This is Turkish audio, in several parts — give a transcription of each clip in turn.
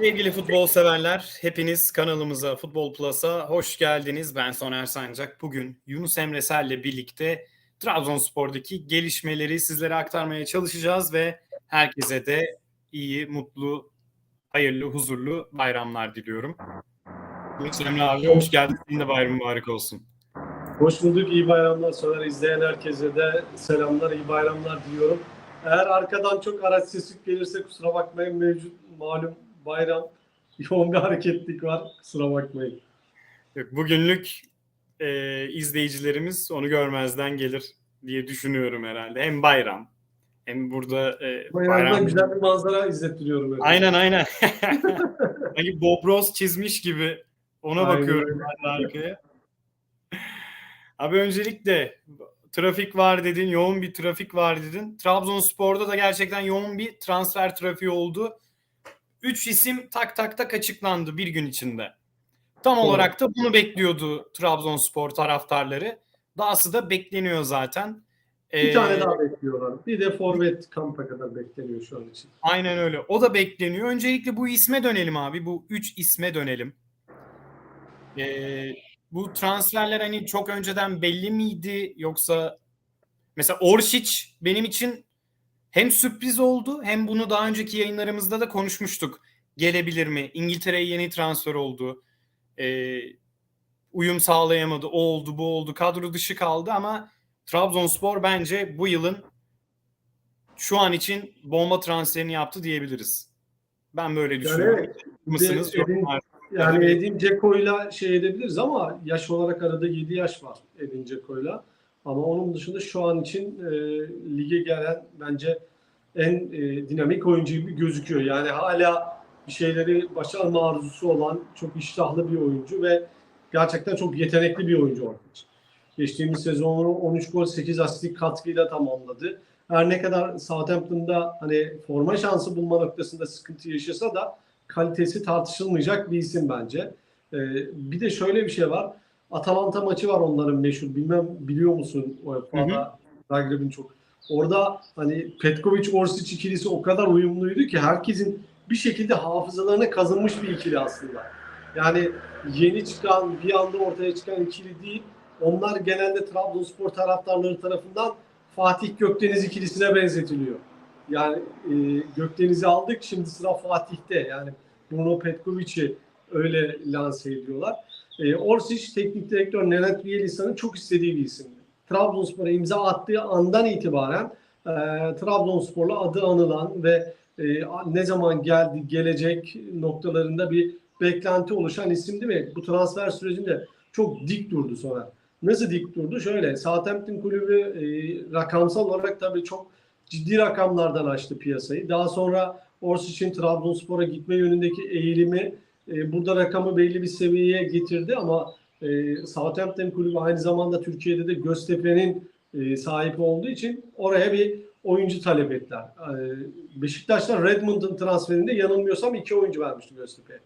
Sevgili futbol severler, hepiniz kanalımıza, Futbol Plus'a hoş geldiniz. Ben Soner Sancak. Bugün Yunus Emre Sel'le birlikte Trabzonspor'daki gelişmeleri sizlere aktarmaya çalışacağız ve herkese de iyi, mutlu, hayırlı, huzurlu bayramlar diliyorum. Yunus Emre abi hoş geldin. Senin de bayram mübarek olsun. Hoş bulduk. İyi bayramlar. Soner izleyen herkese de selamlar, iyi bayramlar diliyorum. Eğer arkadan çok araç sesi gelirse kusura bakmayın. Mevcut malum bayram yoğun bir hareketlik var. Kusura bakmayın. Yok, Bugünlük e, izleyicilerimiz onu görmezden gelir diye düşünüyorum herhalde. Hem bayram hem burada e, Bayramda bayram güzel bir manzara izlettiriyorum. öyle. Aynen aynen. hani Bob Ross çizmiş gibi ona Aynen bakıyorum ben de arkaya. Abi öncelikle trafik var dedin, yoğun bir trafik var dedin. Trabzonspor'da da gerçekten yoğun bir transfer trafiği oldu. Üç isim tak tak tak açıklandı bir gün içinde. Tam olarak da bunu bekliyordu Trabzonspor taraftarları. Dahası da bekleniyor zaten. Bir Ee, tane daha bekliyorlar. Bir de forvet kampa kadar bekleniyor şu an için. Aynen öyle. O da bekleniyor. Öncelikle bu isme dönelim abi. Bu üç isme dönelim. Ee, bu transferler hani çok önceden belli miydi yoksa mesela Orsic benim için hem sürpriz oldu hem bunu daha önceki yayınlarımızda da konuşmuştuk. Gelebilir mi? İngiltere'ye yeni transfer oldu. Ee, uyum sağlayamadı. O oldu, bu oldu. Kadro dışı kaldı ama Trabzonspor bence bu yılın şu an için bomba transferini yaptı diyebiliriz. Ben böyle düşünüyorum. evet, Mısınız? de Edin-? Yani Yani- Edin Dzeko'yla şey edebiliriz ama yaş olarak arada 7 yaş var Edin Dzeko'yla. Ama onun dışında şu an için e, lige gelen bence en e, dinamik oyuncu gibi gözüküyor. Yani hala bir şeyleri başarma arzusu olan çok iştahlı bir oyuncu ve gerçekten çok yetenekli bir oyuncu ortaya. Geçtiğimiz sezonu 13 gol 8 asistlik katkıyla tamamladı. Her ne kadar Southampton'da hani forma şansı bulma noktasında sıkıntı yaşasa da kalitesi tartışılmayacak bir isim bence. Ee, bir de şöyle bir şey var. Atalanta maçı var onların meşhur. Bilmem biliyor musun UEFA'da Zagreb'in çok. Orada hani Petkovic Orsic ikilisi o kadar uyumluydu ki herkesin bir şekilde hafızalarına kazınmış bir ikili aslında. Yani yeni çıkan bir anda ortaya çıkan ikili değil. Onlar genelde Trabzonspor taraftarları tarafından Fatih Gökdeniz ikilisine benzetiliyor. Yani e, Gökdeniz'i aldık şimdi sıra Fatih'te. Yani Bruno Petkovic'i öyle lanse ediyorlar. E, Orsic teknik direktör Nenad Bielitsa'nın çok istediği bir isimdi. Trabzonspor'a imza attığı andan itibaren e, Trabzonspor'la adı anılan ve e, ne zaman geldi gelecek noktalarında bir beklenti oluşan isimdi ve bu transfer sürecinde çok dik durdu sonra. Nasıl dik durdu? Şöyle Southampton kulübü e, rakamsal olarak tabii çok ciddi rakamlardan açtı piyasayı. Daha sonra Orsic'in Trabzonspor'a gitme yönündeki eğilimi e, burada rakamı belli bir seviyeye getirdi ama e, Southampton kulübü aynı zamanda Türkiye'de de Göztepe'nin e, sahibi olduğu için oraya bir oyuncu talep ettiler. E, Beşiktaş'ta Redmond'un transferinde yanılmıyorsam iki oyuncu vermişti Göztepe'ye.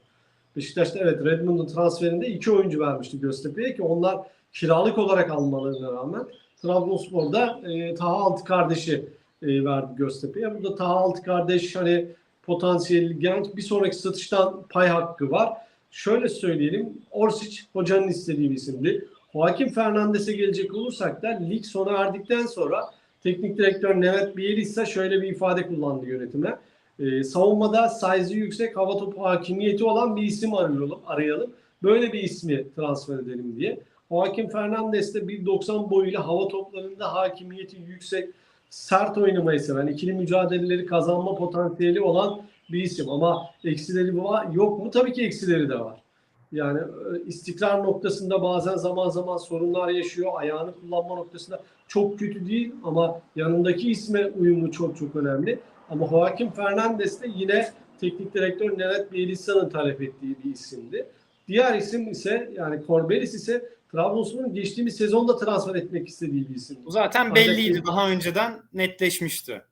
Beşiktaş'ta evet Redmond'un transferinde iki oyuncu vermişti Göztepe'ye ki onlar kiralık olarak almalarına rağmen Trabzonspor'da e, Taha Altı kardeşi e, verdi Göztepe'ye. Burada Taha Altı kardeş hani potansiyel genç bir sonraki satıştan pay hakkı var. Şöyle söyleyelim Orsic hocanın istediği bir isimdi. Joaquin Fernandes'e gelecek olursak da lig sona erdikten sonra teknik direktör Nevet Bielitsa şöyle bir ifade kullandı yönetime. Ee, savunmada size'ı yüksek hava topu hakimiyeti olan bir isim arayalım, arayalım. Böyle bir ismi transfer edelim diye. Joaquin Fernandes de 1.90 boyuyla hava toplarında hakimiyeti yüksek, sert oynamayı seven, ikili mücadeleleri kazanma potansiyeli olan bir isim. Ama eksileri var, yok mu? Tabii ki eksileri de var. Yani e, istikrar noktasında bazen zaman zaman sorunlar yaşıyor. Ayağını kullanma noktasında çok kötü değil ama yanındaki isme uyumu çok çok önemli. Ama Joaquin Fernandes de yine teknik direktör Nenet Bielitsa'nın talep ettiği bir isimdi. Diğer isim ise yani Corbelis ise Trabzonspor'un geçtiğimiz sezonda transfer etmek istediği bir isim. Bu zaten Ancak- belliydi. Daha önceden netleşmişti.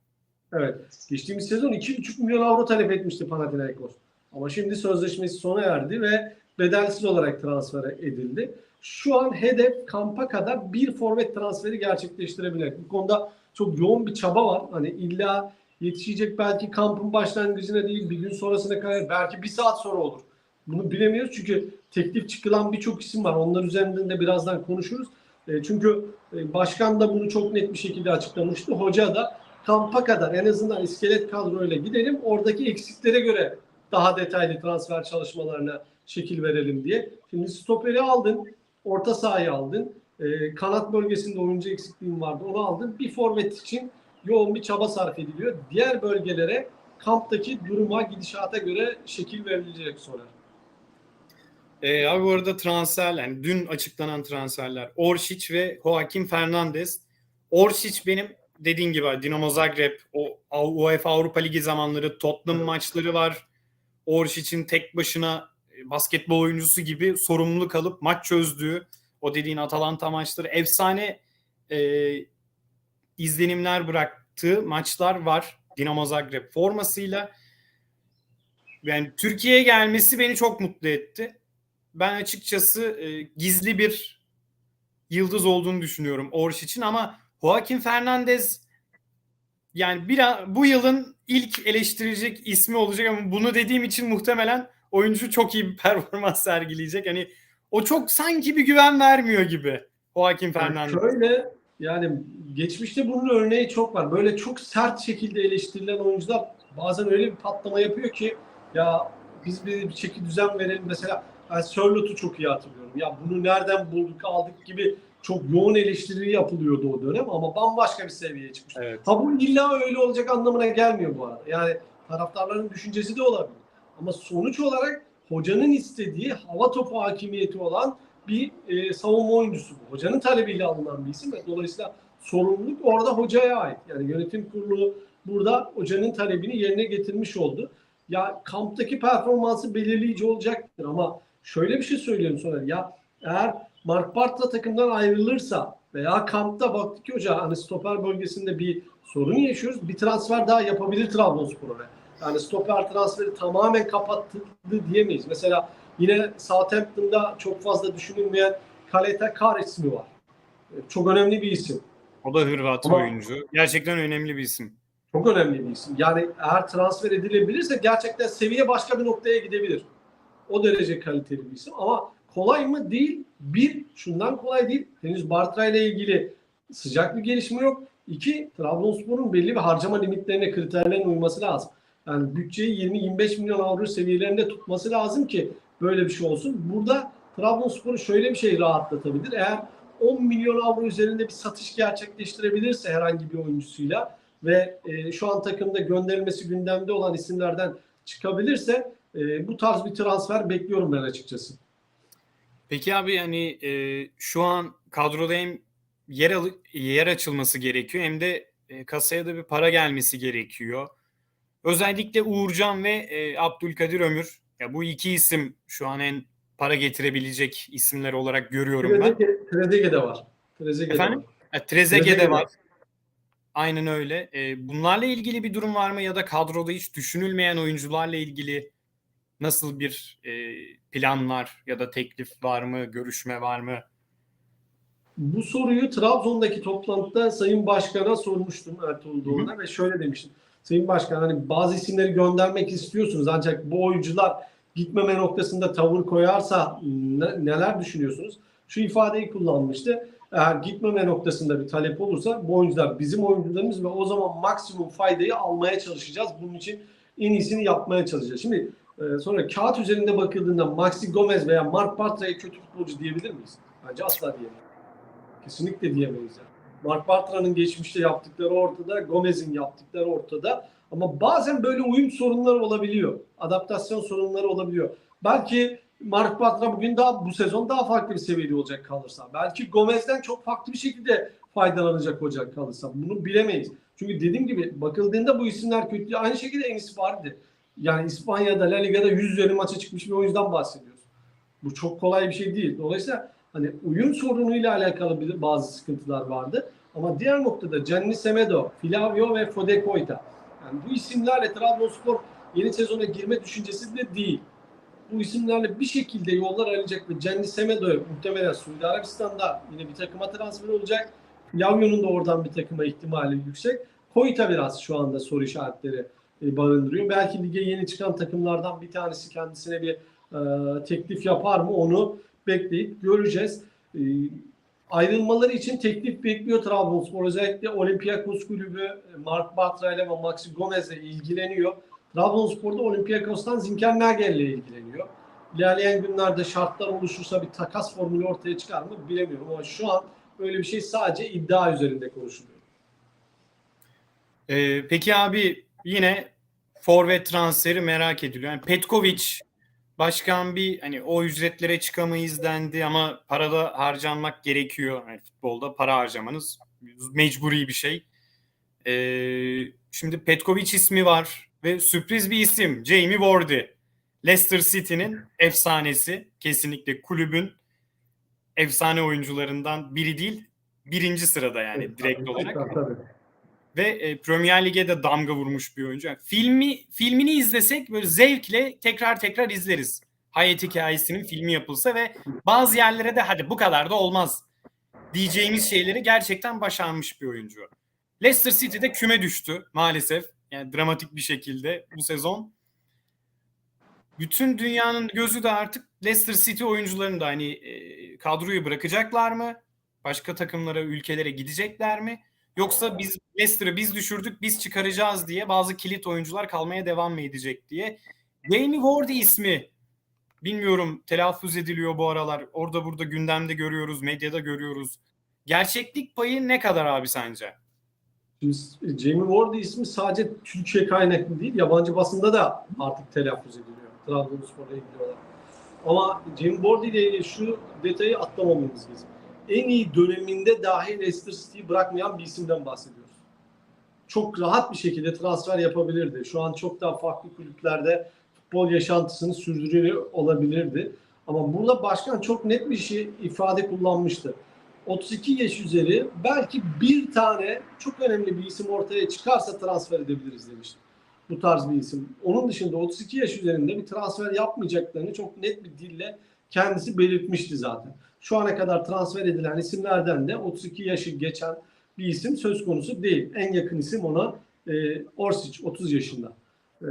Evet. Geçtiğimiz sezon 2,5 milyon avro talep etmişti Panathinaikos. Ama şimdi sözleşmesi sona erdi ve bedelsiz olarak transfer edildi. Şu an hedef kampa kadar bir forvet transferi gerçekleştirebilir. Bu konuda çok yoğun bir çaba var. Hani illa yetişecek belki kampın başlangıcına değil bir gün sonrasına kadar belki bir saat sonra olur. Bunu bilemiyoruz çünkü teklif çıkılan birçok isim var. Onlar üzerinden de birazdan konuşuruz. E, çünkü e, başkan da bunu çok net bir şekilde açıklamıştı. Hoca da kampa kadar en azından iskelet kadroyla gidelim. Oradaki eksiklere göre daha detaylı transfer çalışmalarına şekil verelim diye. Şimdi stoperi aldın, orta sahayı aldın. E, kanat bölgesinde oyuncu eksikliğin vardı. Onu aldın. Bir forvet için yoğun bir çaba sarf ediliyor. Diğer bölgelere kamptaki duruma, gidişata göre şekil verilecek sonra. Ee, abi bu arada transfer, yani dün açıklanan transferler Oršić ve Joaquin Fernandez. Oršić benim dediğin gibi Dinamo Zagreb, o UEFA Avrupa Ligi zamanları Tottenham maçları var. Oršić'in tek başına e, basketbol oyuncusu gibi sorumluluk alıp maç çözdüğü o dediğin Atalanta maçları efsane e, izlenimler bıraktığı maçlar var Dinamo Zagreb formasıyla. Yani Türkiye'ye gelmesi beni çok mutlu etti. Ben açıkçası e, gizli bir yıldız olduğunu düşünüyorum Oršić'in ama Joaquin Fernandez yani bir bu yılın ilk eleştirilecek ismi olacak ama bunu dediğim için muhtemelen oyuncu çok iyi bir performans sergileyecek. Hani o çok sanki bir güven vermiyor gibi Joaquin Fernandez. Yani şöyle yani geçmişte bunun örneği çok var. Böyle çok sert şekilde eleştirilen oyuncular bazen öyle bir patlama yapıyor ki ya biz bir, bir çeki düzen verelim. Mesela ben Sörlot'u çok iyi hatırlıyorum. Ya bunu nereden bulduk aldık gibi çok yoğun eleştiri yapılıyordu o dönem ama bambaşka bir seviyeye çıkmış. Evet. Ha bu illa öyle olacak anlamına gelmiyor bu arada. Yani taraftarların düşüncesi de olabilir. Ama sonuç olarak hocanın istediği hava topu hakimiyeti olan bir e, savunma oyuncusu bu. Hocanın talebiyle alınan bir isim ve dolayısıyla sorumluluk orada hocaya ait. Yani yönetim kurulu burada hocanın talebini yerine getirmiş oldu. Ya kamptaki performansı belirleyici olacaktır ama şöyle bir şey söyleyeyim sonra. Ya eğer Mark Bartra takımdan ayrılırsa veya kampta baktık ki hoca hani stoper bölgesinde bir sorun yaşıyoruz. Bir transfer daha yapabilir Trabzonspor'a. Yani stoper transferi tamamen kapattı diyemeyiz. Mesela yine Southampton'da çok fazla düşünülmeyen Kaleta Kar ismi var. Çok önemli bir isim. O da Hırvat Ama- oyuncu. Gerçekten önemli bir isim. Çok önemli bir isim. Yani eğer transfer edilebilirse gerçekten seviye başka bir noktaya gidebilir. O derece kaliteli bir isim. Ama kolay mı? Değil. Bir, şundan kolay değil. Henüz Bartra ile ilgili sıcak bir gelişme yok. İki, Trabzonspor'un belli bir harcama limitlerine, kriterlerine uyması lazım. Yani bütçeyi 20-25 milyon avro seviyelerinde tutması lazım ki böyle bir şey olsun. Burada Trabzonspor'u şöyle bir şey rahatlatabilir. Eğer 10 milyon avro üzerinde bir satış gerçekleştirebilirse herhangi bir oyuncusuyla ve e, şu an takımda gönderilmesi gündemde olan isimlerden çıkabilirse e, bu tarz bir transfer bekliyorum ben açıkçası. Peki abi yani e, şu an kadroda hem yer alı- yer açılması gerekiyor hem de e, kasaya da bir para gelmesi gerekiyor. Özellikle Uğurcan ve e, Abdülkadir Ömür. Ya bu iki isim şu an en para getirebilecek isimler olarak görüyorum ben. Trezeguet, Trezeguet de var. Trezeguet de Efendim? var. Ha, Trezeguet de Trezeguet var. Aynen öyle. E, bunlarla ilgili bir durum var mı ya da kadroda hiç düşünülmeyen oyuncularla ilgili nasıl bir e, plan var ya da teklif var mı, görüşme var mı? Bu soruyu Trabzon'daki toplantıda Sayın Başkan'a sormuştum Ertuğrul Doğan'a ve şöyle demiştim. Sayın Başkan hani bazı isimleri göndermek istiyorsunuz ancak bu oyuncular gitmeme noktasında tavır koyarsa ne- neler düşünüyorsunuz? Şu ifadeyi kullanmıştı. Eğer gitmeme noktasında bir talep olursa bu oyuncular bizim oyuncularımız ve o zaman maksimum faydayı almaya çalışacağız. Bunun için en iyisini yapmaya çalışacağız. Şimdi e, sonra kağıt üzerinde bakıldığında Maxi Gomez veya Mark Bartra'ya kötü futbolcu diyebilir miyiz? Bence asla diyemeyiz. Kesinlikle diyemeyiz. Yani. Mark Bartra'nın geçmişte yaptıkları ortada, Gomez'in yaptıkları ortada. Ama bazen böyle uyum sorunları olabiliyor. Adaptasyon sorunları olabiliyor. Belki Mark Bartra bugün daha bu sezon daha farklı bir seviyede olacak kalırsa. Belki Gomez'den çok farklı bir şekilde faydalanacak olacak kalırsa. Bunu bilemeyiz. Çünkü dediğim gibi bakıldığında bu isimler kötü. Aynı şekilde Enis Vardy. Yani İspanya'da La Liga'da 100 üzeri maça çıkmış bir oyuncudan bahsediyoruz. Bu çok kolay bir şey değil. Dolayısıyla hani uyum sorunuyla alakalı bir, bazı sıkıntılar vardı. Ama diğer noktada Gianni Semedo, Flavio ve Fode Koita. Yani bu isimlerle Trabzonspor yeni sezona girme düşüncesi de değil. Bu isimlerle bir şekilde yollar arayacak ve Gianni Semedo muhtemelen Suudi Arabistan'da yine bir takıma transfer olacak. Flavio'nun da oradan bir takıma ihtimali yüksek. Koyta biraz şu anda soru işaretleri barındırıyor. Belki lige yeni çıkan takımlardan bir tanesi kendisine bir e, teklif yapar mı onu bekleyip göreceğiz. E, ayrılmaları için teklif bekliyor Trabzonspor. Özellikle Olympiakos kulübü e, Mark Bartra ile ve Maxi Gomez ile ilgileniyor. Trabzonspor'da Olympiakos'tan Zinker Nagel ile ilgileniyor. İlerleyen günlerde şartlar oluşursa bir takas formülü ortaya çıkar mı bilemiyorum ama şu an böyle bir şey sadece iddia üzerinde konuşuluyor. Ee, peki abi yine forvet transferi merak ediliyor. Yani Petkovic başkan bir hani o ücretlere çıkamayız dendi ama parada harcanmak gerekiyor. Yani futbolda para harcamanız mecburi bir şey. Ee, şimdi Petkovic ismi var ve sürpriz bir isim Jamie Vardy. Leicester City'nin efsanesi kesinlikle kulübün efsane oyuncularından biri değil birinci sırada yani direkt olarak Tabii. Ve e, Premier Lig'e de damga vurmuş bir oyuncu. Yani filmi filmini izlesek böyle zevkle tekrar tekrar izleriz. Hayat hikayesinin filmi yapılsa ve bazı yerlere de hadi bu kadar da olmaz diyeceğimiz şeyleri gerçekten başarmış bir oyuncu. Leicester City'de küme düştü maalesef. Yani dramatik bir şekilde bu sezon. Bütün dünyanın gözü de artık Leicester City oyuncularını da hani e, kadroyu bırakacaklar mı? Başka takımlara, ülkelere gidecekler mi? Yoksa biz Leicester'ı biz düşürdük, biz çıkaracağız diye bazı kilit oyuncular kalmaya devam mı edecek diye. Jamie Vardy ismi bilmiyorum telaffuz ediliyor bu aralar. Orada burada gündemde görüyoruz, medyada görüyoruz. Gerçeklik payı ne kadar abi sence? Şimdi Jamie Ward ismi sadece Türkiye kaynaklı değil, yabancı basında da artık telaffuz ediliyor. Trabzonspor'la ilgili olarak. Ama Jamie Ward ile şu detayı atlamamamız lazım. En iyi döneminde dahi Leicester City'yi bırakmayan bir isimden bahsediyoruz. Çok rahat bir şekilde transfer yapabilirdi. Şu an çok daha farklı kulüplerde futbol yaşantısını sürdürüyor olabilirdi. Ama burada başkan çok net bir şey ifade kullanmıştı. 32 yaş üzeri belki bir tane çok önemli bir isim ortaya çıkarsa transfer edebiliriz demişti. Bu tarz bir isim. Onun dışında 32 yaş üzerinde bir transfer yapmayacaklarını çok net bir dille kendisi belirtmişti zaten. Şu ana kadar transfer edilen isimlerden de 32 yaşı geçen bir isim söz konusu değil. En yakın isim ona e, Orsic 30 yaşında. E,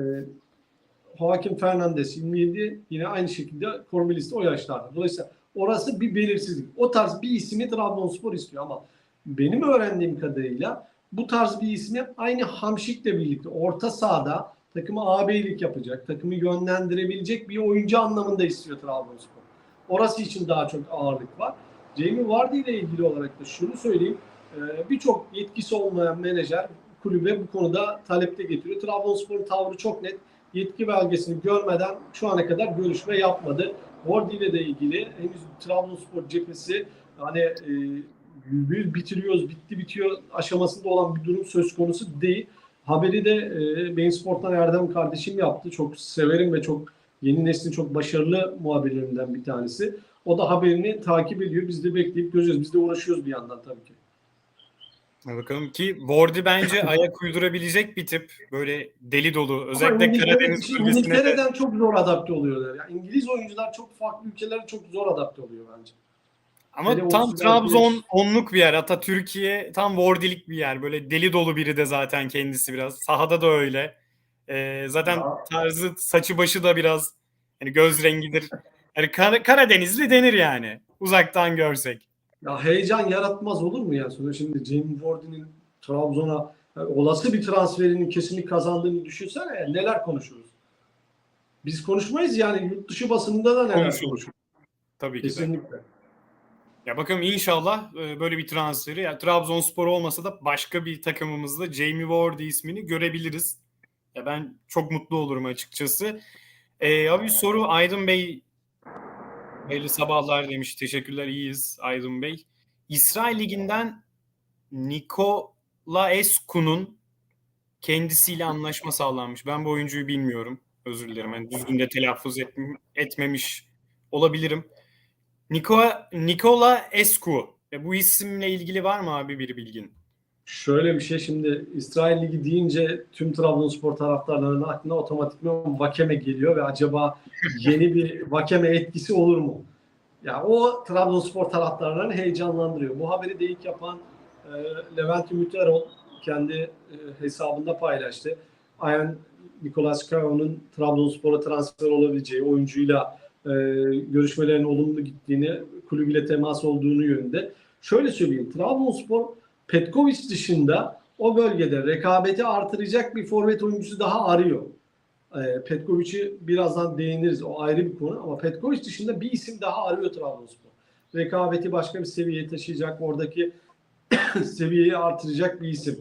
Joaquin Fernandez 27 yine aynı şekilde Kormelis de o yaşlarda. Dolayısıyla orası bir belirsizlik. O tarz bir ismi Trabzonspor istiyor ama benim öğrendiğim kadarıyla bu tarz bir ismi aynı Hamşik'le birlikte orta sahada takımı ağabeylik yapacak, takımı yönlendirebilecek bir oyuncu anlamında istiyor Trabzonspor. Orası için daha çok ağırlık var. Jamie Vardy ile ilgili olarak da şunu söyleyeyim. Ee, Birçok yetkisi olmayan menajer kulübe bu konuda talepte getiriyor. Trabzonspor'un tavrı çok net. Yetki belgesini görmeden şu ana kadar görüşme yapmadı. Vardy ile de ilgili henüz Trabzonspor cephesi hani e, bir bitiriyoruz, bitti bitiyor aşamasında olan bir durum söz konusu değil. Haberi de e, Beyin Sport'tan Erdem kardeşim yaptı. Çok severim ve çok yeni neslin çok başarılı muhabirlerinden bir tanesi. O da haberini takip ediyor. Biz de bekleyip göreceğiz. Biz de uğraşıyoruz bir yandan tabii ki. Bakalım ki Vardy bence ayak uydurabilecek bir tip. Böyle deli dolu. Özellikle Ama Karadeniz bölgesine de. İngiltere'den çok zor adapte oluyorlar. Yani İngiliz oyuncular çok farklı ülkelere çok zor adapte oluyor bence. Ama Hele tam Trabzon belki- onluk bir yer. Hatta Türkiye tam Vardy'lik bir yer. Böyle deli dolu biri de zaten kendisi biraz. Sahada da öyle. Ee, zaten Ya. tarzı saçı başı da biraz hani göz rengidir. Yani Kar- Karadenizli denir yani. Uzaktan görsek. Ya heyecan yaratmaz olur mu ya? Sonra şimdi Jamie Vardy'nin Trabzon'a yani olası bir transferinin kesinlik kazandığını düşünsene ya, neler konuşuruz. Biz konuşmayız yani yurt dışı basında da neler Konuşulur. konuşuruz. Tabii ki de. Kesinlikle. Ya bakalım inşallah e, böyle bir transferi ya Trabzonspor olmasa da başka bir takımımızda Jamie Vardy ismini görebiliriz. Ya ben çok mutlu olurum açıkçası. Ee, abi soru Aydın Bey Hayırlı sabahlar demiş. Teşekkürler iyiyiz Aydın Bey. İsrail Ligi'nden Nikolaescu'nun kendisiyle anlaşma sağlanmış. Ben bu oyuncuyu bilmiyorum. Özür dilerim. Yani düzgün de telaffuz et- etmemiş olabilirim. Nikola, Nikola Escu. E, bu isimle ilgili var mı abi bir bilgin? Şöyle bir şey şimdi İsrail Ligi deyince tüm Trabzonspor taraftarlarının aklına otomatikman Vakeme geliyor ve acaba yeni bir Vakeme etkisi olur mu? Ya o Trabzonspor taraftarlarını heyecanlandırıyor. Bu haberi de ilk yapan e, Levent Ümit kendi e, hesabında paylaştı. Aynen Nicolas Caro'nun Trabzonspor'a transfer olabileceği oyuncuyla e, görüşmelerin olumlu gittiğini, kulübüyle temas olduğunu yönünde. Şöyle söyleyeyim. Trabzonspor Petkovic dışında o bölgede rekabeti artıracak bir forvet oyuncusu daha arıyor. E, Petkovic'i birazdan değiniriz. O ayrı bir konu ama Petkovic dışında bir isim daha arıyor Trabzonspor. Rekabeti başka bir seviyeye taşıyacak, oradaki seviyeyi artıracak bir isim.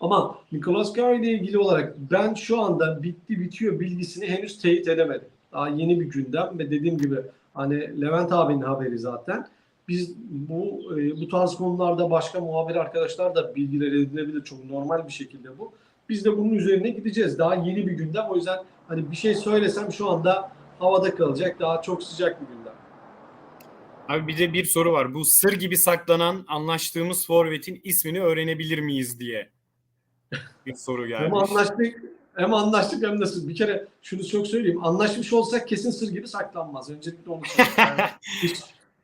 Ama Nicolas Gary ile ilgili olarak ben şu anda bitti bitiyor bilgisini henüz teyit edemedim. Daha yeni bir gündem ve dediğim gibi hani Levent abinin haberi zaten. Biz bu e, bu tarz konularda başka muhabir arkadaşlar da bilgiler edinebilir çok normal bir şekilde bu. Biz de bunun üzerine gideceğiz. Daha yeni bir gündem. O yüzden hani bir şey söylesem şu anda havada kalacak. Daha çok sıcak bir gündem. Abi bir de bir soru var. Bu sır gibi saklanan anlaştığımız forvetin ismini öğrenebilir miyiz diye bir soru Hem geldi. anlaştık hem anlaştık hem de sır. Bir kere şunu çok söyleyeyim. Anlaşmış olsak kesin sır gibi saklanmaz. Öncelikle onu söyleyeyim. Yani iş,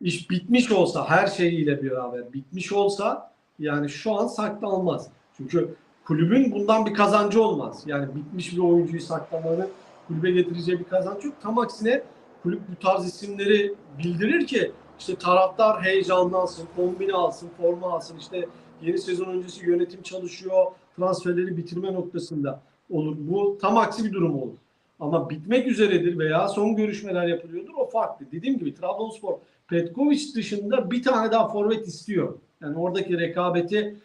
iş bitmiş olsa her şeyiyle beraber bitmiş olsa yani şu an saklanmaz. Çünkü kulübün bundan bir kazancı olmaz. Yani bitmiş bir oyuncuyu saklamanın kulübe getireceği bir kazanç yok. Tam aksine kulüp bu tarz isimleri bildirir ki işte taraftar heyecanlansın, kombine alsın, forma alsın. İşte yeni sezon öncesi yönetim çalışıyor, transferleri bitirme noktasında olur. Bu tam aksi bir durum olur. Ama bitmek üzeredir veya son görüşmeler yapılıyordur o farklı. Dediğim gibi Trabzonspor Petkovic dışında bir tane daha forvet istiyor. Yani oradaki rekabeti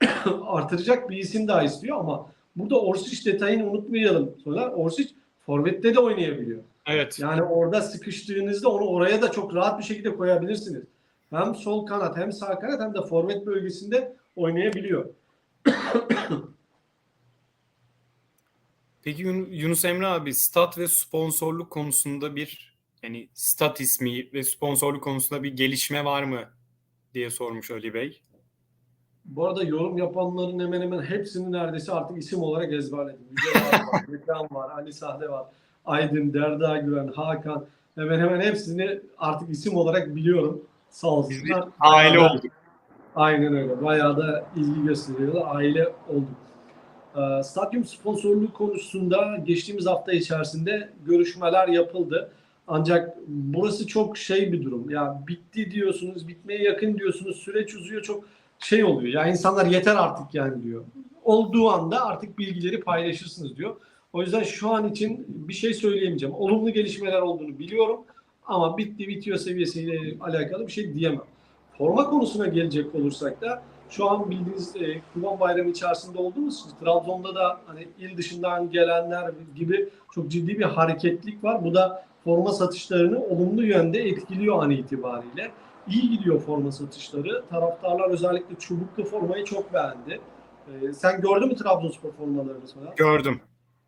artıracak bir isim daha istiyor ama burada Orsic detayını unutmayalım. Sonra Orsic forvette de oynayabiliyor. Evet. Yani orada sıkıştığınızda onu oraya da çok rahat bir şekilde koyabilirsiniz. Hem sol kanat hem sağ kanat hem de forvet bölgesinde oynayabiliyor. Peki Yun- Yunus Emre abi stat ve sponsorluk konusunda bir yani stat ismi ve sponsorluk konusunda bir gelişme var mı diye sormuş Ali Bey. Bu arada yorum yapanların hemen hemen hepsini neredeyse artık isim olarak ezberledim. Abi var, Ali Sahne var, Aydın, Derda Güven, Hakan. Hemen hemen hepsini artık isim olarak biliyorum. Sağ olsunlar. aile Bayağı olduk. Aynen öyle. Bayağı da ilgi gösteriyorlar. Aile olduk. Ee, Stadyum sponsorluğu konusunda geçtiğimiz hafta içerisinde görüşmeler yapıldı. Ancak burası çok şey bir durum. Ya bitti diyorsunuz, bitmeye yakın diyorsunuz, süreç uzuyor çok şey oluyor. Ya insanlar yeter artık yani diyor. Olduğu anda artık bilgileri paylaşırsınız diyor. O yüzden şu an için bir şey söyleyemeyeceğim. Olumlu gelişmeler olduğunu biliyorum ama bitti bitiyor seviyesiyle alakalı bir şey diyemem. Forma konusuna gelecek olursak da şu an bildiğiniz e, Kurban Bayramı içerisinde olduğumuz için Trabzon'da da hani il dışından gelenler gibi çok ciddi bir hareketlik var. Bu da forma satışlarını olumlu yönde etkiliyor an itibariyle. İyi gidiyor forma satışları. Taraftarlar özellikle çubuklu formayı çok beğendi. E, sen gördün mü Trabzonspor formalarını sonra? Gördüm.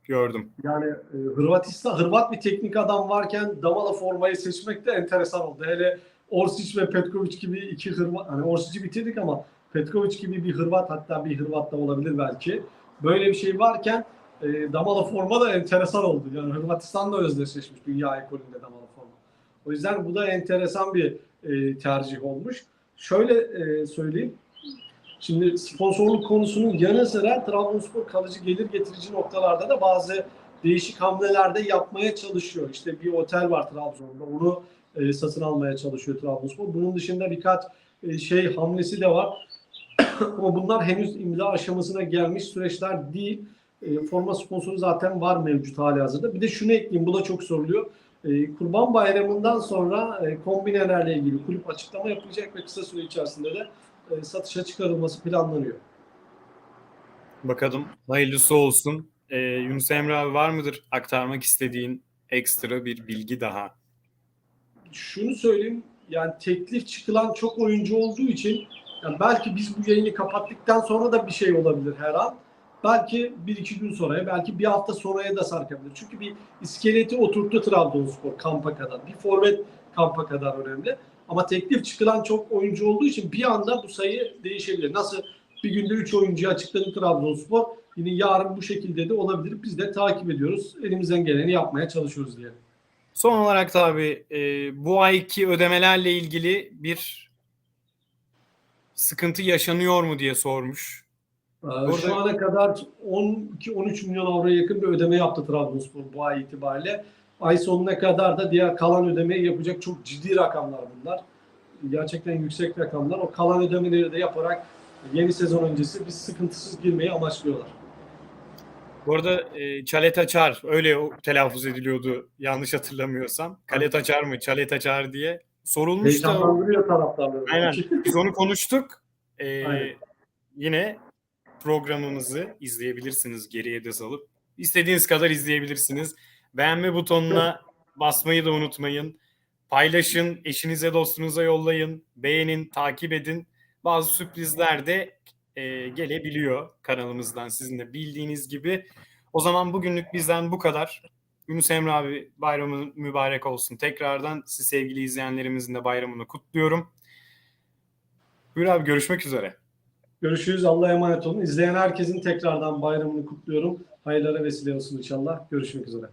Gördüm. Yani e, Hırvatistan, Hırvat bir teknik adam varken Damala formayı seçmek de enteresan oldu. Hele Orsic ve Petkovic gibi iki Hırvat, hani Orsic'i bitirdik ama Petkovic gibi bir Hırvat hatta bir Hırvat da olabilir belki. Böyle bir şey varken e, Damala forma da enteresan oldu. Yani Hırvatistan'la özdeşleşmiş dünya ekolünde Damala forma. O yüzden bu da enteresan bir e, tercih olmuş. Şöyle e, söyleyeyim. Şimdi sponsorluk konusunun yanı sıra Trabzonspor kalıcı gelir getirici noktalarda da bazı değişik hamleler de yapmaya çalışıyor. İşte bir otel var Trabzon'da. Onu e, satın almaya çalışıyor Trabzonspor. Bunun dışında birkaç e, şey hamlesi de var. Ama bunlar henüz imza aşamasına gelmiş süreçler değil. E, forma sponsoru zaten var mevcut hali hazırda. Bir de şunu ekleyeyim. Bu da çok soruluyor. E, Kurban Bayramı'ndan sonra e, kombinelerle ilgili kulüp açıklama yapacak ve kısa süre içerisinde de e, satışa çıkarılması planlanıyor. Bakalım hayırlısı olsun. Ee, Yunus Emre abi var mıdır aktarmak istediğin ekstra bir bilgi daha? Şunu söyleyeyim yani teklif çıkılan çok oyuncu olduğu için yani belki biz bu yayını kapattıktan sonra da bir şey olabilir her an. Belki bir iki gün sonraya, belki bir hafta sonraya da sarkabilir. Çünkü bir iskeleti oturttu Trabzonspor kampa kadar. Bir forvet kampa kadar önemli. Ama teklif çıkılan çok oyuncu olduğu için bir anda bu sayı değişebilir. Nasıl bir günde 3 oyuncuyu açıkladı Trabzonspor. Yine yarın bu şekilde de olabilir. Biz de takip ediyoruz. Elimizden geleni yapmaya çalışıyoruz diye. Son olarak abi e, bu ayki ödemelerle ilgili bir sıkıntı yaşanıyor mu diye sormuş. Ee, Orada- Şu ana kadar 12-13 milyon avroya yakın bir ödeme yaptı Trabzonspor bu ay itibariyle. Ay sonuna kadar da diğer kalan ödemeyi yapacak çok ciddi rakamlar bunlar. Gerçekten yüksek rakamlar. O kalan ödemeleri de yaparak yeni sezon öncesi bir sıkıntısız girmeyi amaçlıyorlar. Bu arada e, Çalet Açar öyle telaffuz ediliyordu yanlış hatırlamıyorsam. Kalet Açar mı Çalet Açar diye sorulmuştu. Heyecanlandırıyor taraftarları. Aynen. Biz onu konuştuk. Ee, Aynen. yine programımızı izleyebilirsiniz geriye de salıp. İstediğiniz kadar izleyebilirsiniz. Beğenme butonuna basmayı da unutmayın. Paylaşın, eşinize dostunuza yollayın. Beğenin, takip edin. Bazı sürprizler de e, gelebiliyor kanalımızdan sizin de bildiğiniz gibi. O zaman bugünlük bizden bu kadar. Yunus Emre abi bayramın mübarek olsun. Tekrardan siz sevgili izleyenlerimizin de bayramını kutluyorum. Buyur abi görüşmek üzere. Görüşürüz. Allah'a emanet olun. İzleyen herkesin tekrardan bayramını kutluyorum. Hayırlara vesile olsun inşallah. Görüşmek üzere.